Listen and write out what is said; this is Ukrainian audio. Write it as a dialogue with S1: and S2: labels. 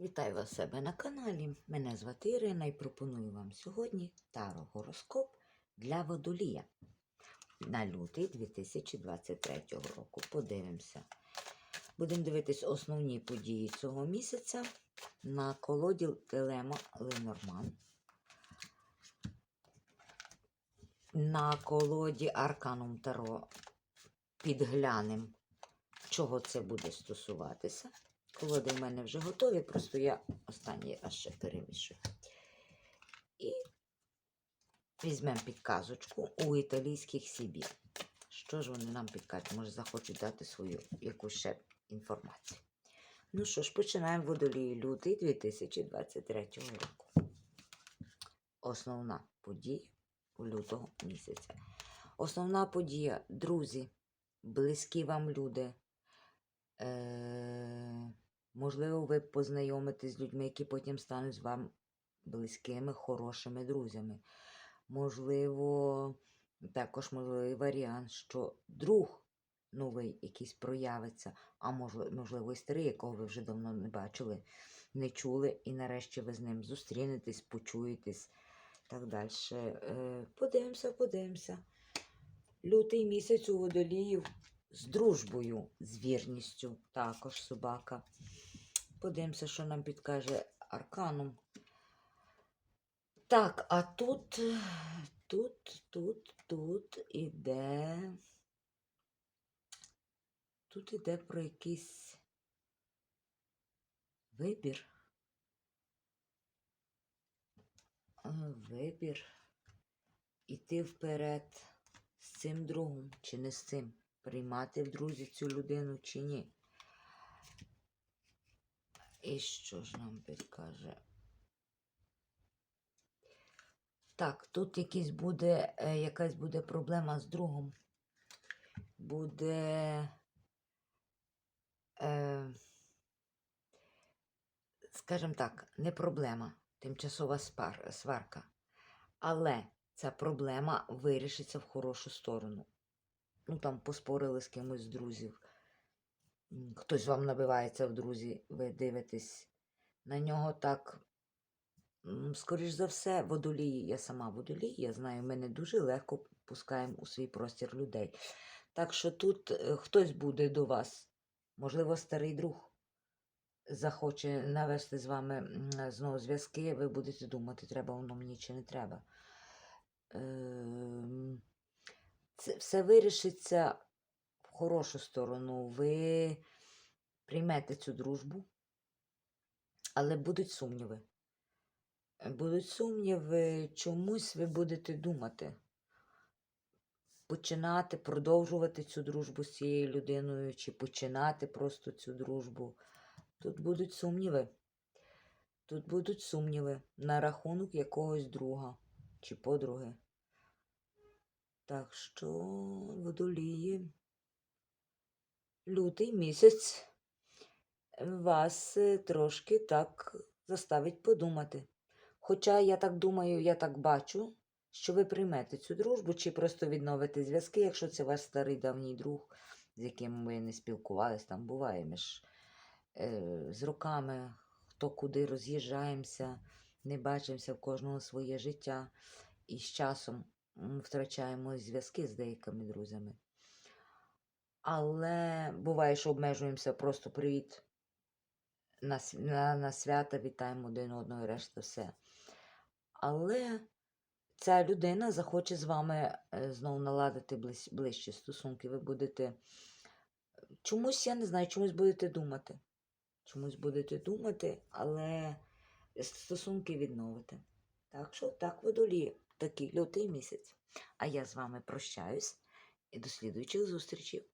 S1: Вітаю вас себе на каналі. Мене звати Ірина і пропоную вам сьогодні таро гороскоп для водолія на лютий 2023 року. Подивимося. Будемо дивитись основні події цього місяця на колоді Телема Ленорман. На колоді Арканум Таро підглянем, чого це буде стосуватися. Колоди в мене вже готові, просто я останній раз ще перемішую. І візьмемо підказочку у італійських сібі. Що ж вони нам підкажуть? Може, захочуть дати свою якусь ще інформацію. Ну що ж, починаємо водолії лютий 2023 року. Основна подія у лютого місяця. Основна подія, друзі, близькі вам люди. Е, можливо, ви познайомитесь з людьми, які потім стануть вам близькими, хорошими друзями. Можливо, також можливий варіант, що друг новий якийсь проявиться, а можливо, і старий, якого ви вже давно не бачили, не чули, і нарешті ви з ним зустрінетесь, почуєтесь. Так далі. Е, подивимося, подивимося. Лютий місяць у водоліїв з дружбою, з вірністю, також собака. Подивимося, що нам підкаже Арканум. Так, а тут, тут, тут, тут іде. Тут іде про якийсь вибір. Вибір. Іти вперед з цим другом чи не з цим. Приймати в друзі цю людину чи ні. І що ж нам підкаже? Так, тут якийсь буде, е, якась буде проблема з другом. Буде. Е, скажімо так, не проблема, тимчасова спар, сварка. Але ця проблема вирішиться в хорошу сторону. Ну, там поспорили з кимось з друзів. Хтось вам набивається в друзі, ви дивитесь на нього так. Скоріш за все, водолії, я сама водолій, я знаю, ми не дуже легко пускаємо у свій простір людей. Так що тут е, хтось буде до вас, можливо, старий друг захоче навести з вами знову зв'язки, ви будете думати, треба воно мені чи не треба. Ем, Це все вирішиться хорошу сторону. Ви приймете цю дружбу, але будуть сумніви. Будуть сумніви, чомусь ви будете думати. Починати, продовжувати цю дружбу з цією людиною, чи починати просто цю дружбу. Тут будуть сумніви. Тут будуть сумніви на рахунок якогось друга чи подруги. Так що, водолії, лютий місяць вас е, трошки так заставить подумати. Хоча я так думаю, я так бачу, що ви приймете цю дружбу, чи просто відновите зв'язки, якщо це ваш старий давній друг, з яким ви не спілкувались, там буває між е, з роками, хто куди роз'їжджаємося, не бачимося в кожного своє життя, і з часом втрачаємо зв'язки з деякими друзями. Але буває, що обмежуємося просто привіт на, на, на свята, вітаємо один одного і решта все. Але ця людина захоче з вами е, знову наладити ближ, ближчі стосунки. Ви будете чомусь, я не знаю, чомусь будете думати. Чомусь будете думати, але стосунки відновите. Так що так водолі, такий лютий місяць. А я з вами прощаюсь і до слідуючих зустрічей.